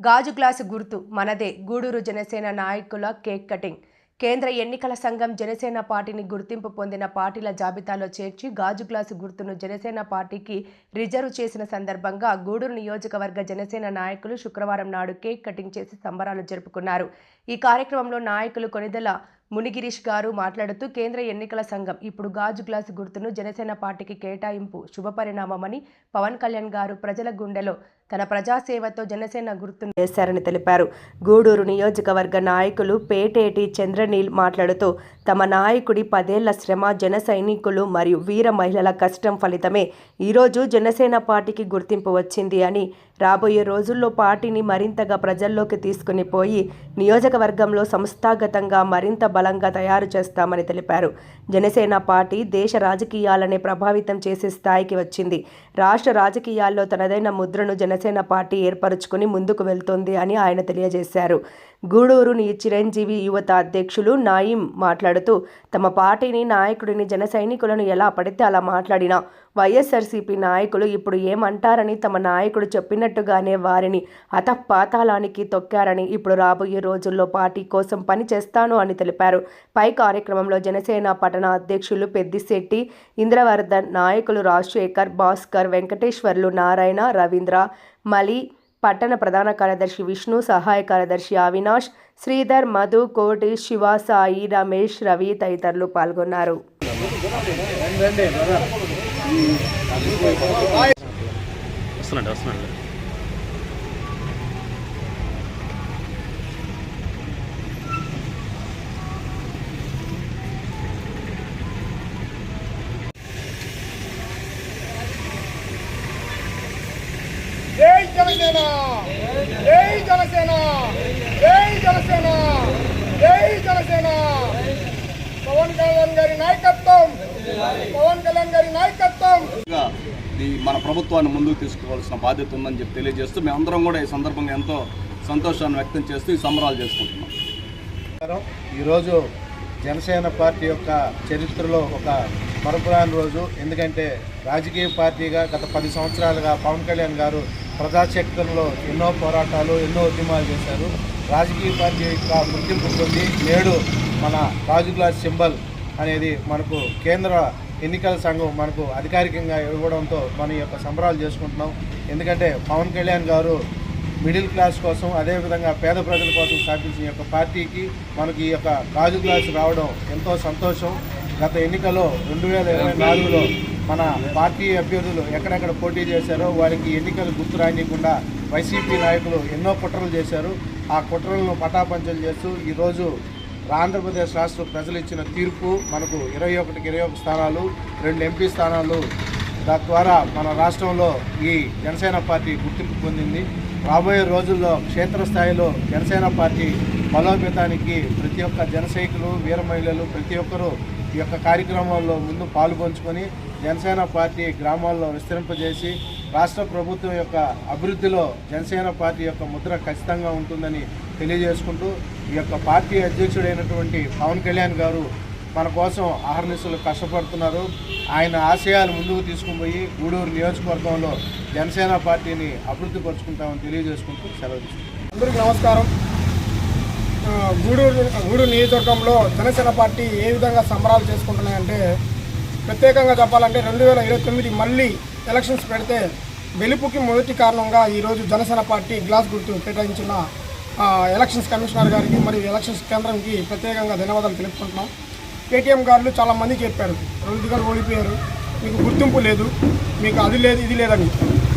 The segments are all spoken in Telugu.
గాజు గ్లాసు గుర్తు. మనదే గూడూరు జనసేన నాయకుల కేక్ కటింగ్. కేంద్ర ఎన్నికల సంఘం జనసేన పార్టీని గుర్తింపు పొందిన పార్టీల జాబితాలో చేర్చి గాజు గ్లాసు గుర్తును జనసేన పార్టీకి రిజర్వ్ చేసిన సందర్భంగా గూడూరు నియోజకవర్గ జనసేన నాయకులు శుక్రవారం నాడు కేక్ కటింగ్ చేసి సంబరాలు జరుపుకున్నారు. ఈ కార్యక్రమంలో నాయకులు కొనిదెల మునిగిరీష్ గారు మాట్లాడుతూ కేంద్ర ఎన్నికల సంఘం ఇప్పుడు గాజు గ్లాసు గుర్తును జనసేన పార్టీకి కేటాయింపు శుభపరిణామమని పవన్ కళ్యాణ్ గారు ప్రజల గుండెలో తన ప్రజాసేవతో జనసేన గుర్తును చేశారని తెలిపారు. గూడూరు నియోజకవర్గ నాయకులు పేటేటి చంద్రనీల్ మాట్లాడుతూ తమ నాయకుడి పదేళ్ళ శ్రమ జన సైనికులు మరియు వీర మహిళల కష్టం ఫలితమే ఈరోజు జనసేన పార్టీకి గుర్తింపు వచ్చింది అని రాబోయే రోజుల్లో పార్టీని మరింతగా ప్రజల్లోకి తీసుకుని పోయి నియోజకవర్గంలో సంస్థాగతంగా మరింత బలంగా తయారు చేస్తామని తెలిపారు. జనసేన పార్టీ దేశ రాజకీయాలనే ప్రభావితం చేసే స్థాయికి వచ్చింది. రాష్ట్ర రాజకీయాల్లో తనదైన ముద్రను జన జనసేన పార్టీ ఏర్పరచుకుని ముందుకు వెళ్తోంది అని ఆయన తెలియజేశారు. గూడూరుని చిరంజీవి యువత అధ్యక్షులు నాయిం మాట్లాడుతూ తమ పార్టీని నాయకుడిని జన సైనికులను ఎలా పడితే అలా మాట్లాడినా వైఎస్ఆర్సీపీ నాయకులు ఇప్పుడు ఏమంటారని తమ నాయకుడు చెప్పినట్టుగానే వారిని అతపాతాళానికి తొక్కారని ఇప్పుడు రాబోయే రోజుల్లో పార్టీ కోసం పని చేస్తాను అని తెలిపారు. పై కార్యక్రమంలో జనసేన పట్టణ అధ్యక్షులు పెద్దిశెట్టి ఇంద్రవర్ధన్ నాయకులు రాజశేఖర్ భాస్కర్ వెంకటేశ్వర్లు నారాయణ రవీంద్ర మలి పట్టణ ప్రధాన కార్యదర్శి విష్ణు సహాయ కార్యదర్శి అవినాష్ శ్రీధర్ మధు కోటి శివ సాయి రమేష్ రవి తదితరులు పాల్గొన్నారు. వస్తున్నాడు వస్తున్నాడు. జనసేన! జై జనసేన! జై జనసేన! జై జనసేన! పవన్ కళ్యాణ్ గారి నాయకత్వం! పవన్ కళ్యాణ్ గారి నాయకత్వం! మన ప్రభుత్వాన్ని ముందుకు తీసుకోవాల్సిన బాధ్యత ఉందని చెప్పి తెలియజేస్తూ మేమందరం కూడా ఈ సందర్భంగా ఎంతో సంతోషాన్ని వ్యక్తం చేస్తూ ఈ సంబరాలు చేసుకుంటున్నాం. ఈరోజు జనసేన పార్టీ యొక్క చరిత్రలో ఒక మరపురాని రోజు. ఎందుకంటే రాజకీయ పార్టీగా గత పది సంవత్సరాలుగా పవన్ కళ్యాణ్ గారు ప్రజాశక్తుల్లో ఎన్నో పోరాటాలు ఎన్నో ఉద్యమాలు చేశారు. రాజకీయ పార్టీ యొక్క గుర్తింపు పొంది నేడు మన రాజు గ్లాస్ సింబల్ అనేది మనకు కేంద్ర ఎన్నికల సంఘం మనకు అధికారికంగా ఇవ్వడంతో మన యొక్క సంబరాలు చేసుకుంటున్నాం. ఎందుకంటే పవన్ కళ్యాణ్ గారు మిడిల్ క్లాస్ కోసం అదేవిధంగా పేద ప్రజల కోసం స్థాపించిన యొక్క పార్టీకి మనకి ఈ యొక్క గాజు గ్లాస్ రావడం ఎంతో సంతోషం. గత ఎన్నికలో రెండు వేల ఇరవై నాలుగులో మన పార్టీ అభ్యర్థులు ఎక్కడెక్కడ పోటీ చేశారో వారికి ఎన్నికలు గుర్తు రానియకుండా వైసీపీ నాయకులు ఎన్నో కుట్రలు చేశారు. ఆ కుట్రలను పటాపంచలు చేస్తూ ఈరోజు ఆంధ్రప్రదేశ్ రాష్ట్ర ప్రజలు ఇచ్చిన తీర్పు మనకు ఇరవై ఒకటికి ఇరవై ఒక స్థానాలు రెండు ఎంపీ స్థానాలు తద్వారా మన రాష్ట్రంలో ఈ జనసేన పార్టీ గుర్తింపు పొందింది. రాబోయే రోజుల్లో క్షేత్రస్థాయిలో జనసేన పార్టీ బలోపేతానికి ప్రతి ఒక్క జనసైకులు వీర మహిళలు ప్రతి ఒక్కరూ ఈ యొక్క కార్యక్రమాల్లో ముందు పాల్గొంచుకొని జనసేన పార్టీ గ్రామాల్లో విస్తరింపజేసి రాష్ట్ర ప్రభుత్వం యొక్క అభివృద్ధిలో జనసేన పార్టీ యొక్క ముద్ర ఖచ్చితంగా ఉంటుందని తెలియజేసుకుంటూ ఈ యొక్క పార్టీ అధ్యక్షుడైనటువంటి పవన్ కళ్యాణ్ గారు మన కోసం ఆహర్నిశలు కష్టపడుతున్నారు. ఆయన ఆశయాలు ముందుకు తీసుకుపోయి గూడూరు నియోజకవర్గంలో జనసేన పార్టీని అభివృద్ధి పరుచుకుంటామని తెలియజేసుకుంటూ సెలవు తీసుకుంటాం అందరికీ నమస్కారం. గూడూరు గూడూరు నియోజకవర్గంలో జనసేన పార్టీ ఏ విధంగా సంబరాలు చేసుకుంటున్నాయంటే ప్రత్యేకంగా చెప్పాలంటే రెండు వేల ఇరవై తొమ్మిది మళ్ళీ ఎలక్షన్స్ పెడితే వెలుపుకి మొదటి కారణంగా ఈరోజు జనసేన పార్టీ గ్లాస్ గుర్తు కేటాయించిన ఎలక్షన్స్ కమిషనర్ గారికి మరియు ఎలక్షన్స్ కేంద్రంకి ప్రత్యేకంగా ధన్యవాదాలు తెలుపుకుంటున్నాం. కేటీఎం గారు చాలామంది చెప్పారు రెండు దిగాలు ఓడిపోయారు మీకు గుర్తింపు లేదు మీకు అది లేదు ఇది లేదని.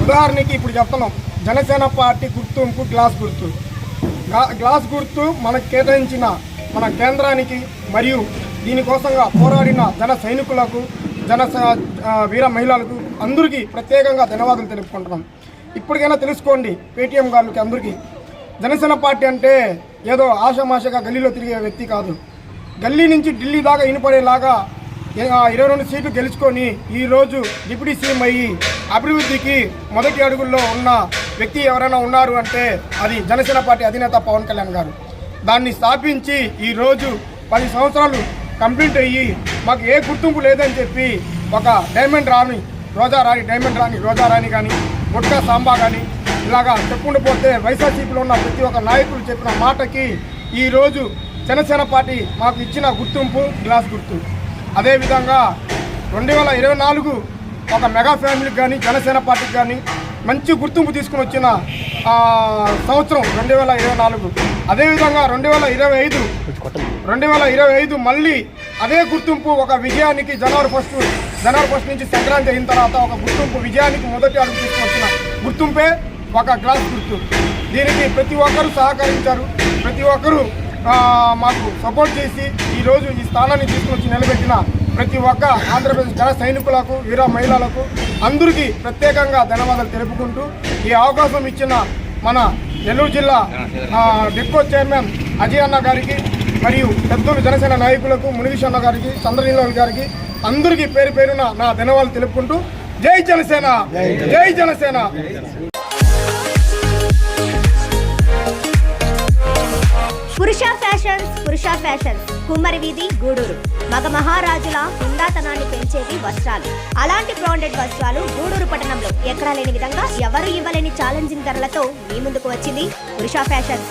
ఉదాహరణకి ఇప్పుడు చెప్తున్నాం జనసేన పార్టీ గుర్తింపు గ్లాస్ గుర్తు. గ్లా- గ్లాస్ గుర్తు మనకు కేటాయించిన మన కేంద్రానికి మరియు దీనికోసంగా పోరాడిన జన సైనికులకు జన వీర మహిళలకు అందరికీ ప్రత్యేకంగా ధన్యవాదాలు తెలుపుకుంటున్నాం. ఇప్పటికైనా తెలుసుకోండి పేటీఎం గారికి అందరికీ. జనసేన పార్టీ అంటే ఏదో ఆషామాషగా గల్లీలో తిరిగే వ్యక్తి కాదు. గల్లీ నుంచి ఢిల్లీ దాకా ఇనుపడేలాగా ఇరవై రెండు సీట్లు గెలుచుకొని ఈరోజు డిప్యూటీ సీఎం అయ్యి అభివృద్ధికి మొదటి అడుగుల్లో ఉన్న వ్యక్తి ఎవరైనా ఉన్నారు అంటే అది జనసేన పార్టీ అధినేత పవన్ కళ్యాణ్ గారు. దాన్ని స్థాపించి ఈరోజు పది సంవత్సరాలు కంప్లీట్ అయ్యి మాకు ఏ గుర్తింపు లేదని చెప్పి ఒక డైమండ్ రాణి రోజా రాణి డైమండ్ రాణి రోజా రాణి కానీ గుట్కా సాంబా కానీ ఇలాగా చెప్పుకుంటూ పోతే వైఎస్ఆర్సీపీలో ఉన్న ప్రతి ఒక్క నాయకులు చెప్పిన మాటకి ఈరోజు జనసేన పార్టీ మాకు ఇచ్చిన గుర్తింపు గ్లాస్ గుర్తు. అదేవిధంగా రెండు వేల ఇరవై నాలుగు ఒక మెగా ఫ్యామిలీకి కానీ జనసేన పార్టీకి కానీ మంచి గుర్తింపు తీసుకుని వచ్చిన సంవత్సరం రెండు వేల ఇరవై నాలుగు. అదేవిధంగా రెండు వేల ఇరవై ఐదు రెండు వేల ఇరవై ఐదు మళ్ళీ అదే గుర్తింపు ఒక విజయానికి జనవరి ఫస్ట్ జనవరి ఫస్ట్ నుంచి సంక్రాంతి అయిన తర్వాత ఒక గుర్తింపు విజయానికి మొదటి అడుగు తీసుకొచ్చిన గుర్తింపే ఒక గ్లాస్ గుర్తు. దీనికి ప్రతి ఒక్కరూ సహకరించారు. ప్రతి ఒక్కరూ మాకు సపోర్ట్ చేసి ఈరోజు ఈ స్థానాన్ని తీసుకొచ్చి నిలబెట్టిన ప్రతి ఒక్క ఆంధ్రప్రదేశ్ జన సైనికులకు వీర మహిళలకు అందరికీ ప్రత్యేకంగా ధన్యవాదాలు తెలుపుకుంటూ ఈ అవకాశం ఇచ్చిన మన నెల్లూరు జిల్లా ఆ, డిపో చైర్మన్ అజయ్ అన్న గారికి మరియు పెద్దలు జనసేన నాయకులకు మునిగిషన్న గారికి చంద్రనీలోని గారికి అందరికీ పేరు పేరున నా ధన్యవాదాలు తెలుపుకుంటూ జై జనసేన జై జనసేన. పురుష ఫ్యాషన్స్ పురుష ఫ్యాషన్స్ కుమ్మరి వీధి గూడూరు. మగ మహారాజుల హుందాతనాన్ని పెంచేవి వస్త్రాలు. అలాంటి బ్రాండెడ్ వస్త్రాలు గూడూరు పట్టణంలో ఎక్కడా లేని విధంగా ఎవరు ఇవ్వలేని ఛాలెంజింగ్ ధరలతో మీ ముందుకు వచ్చింది పురుష ఫ్యాషన్స్.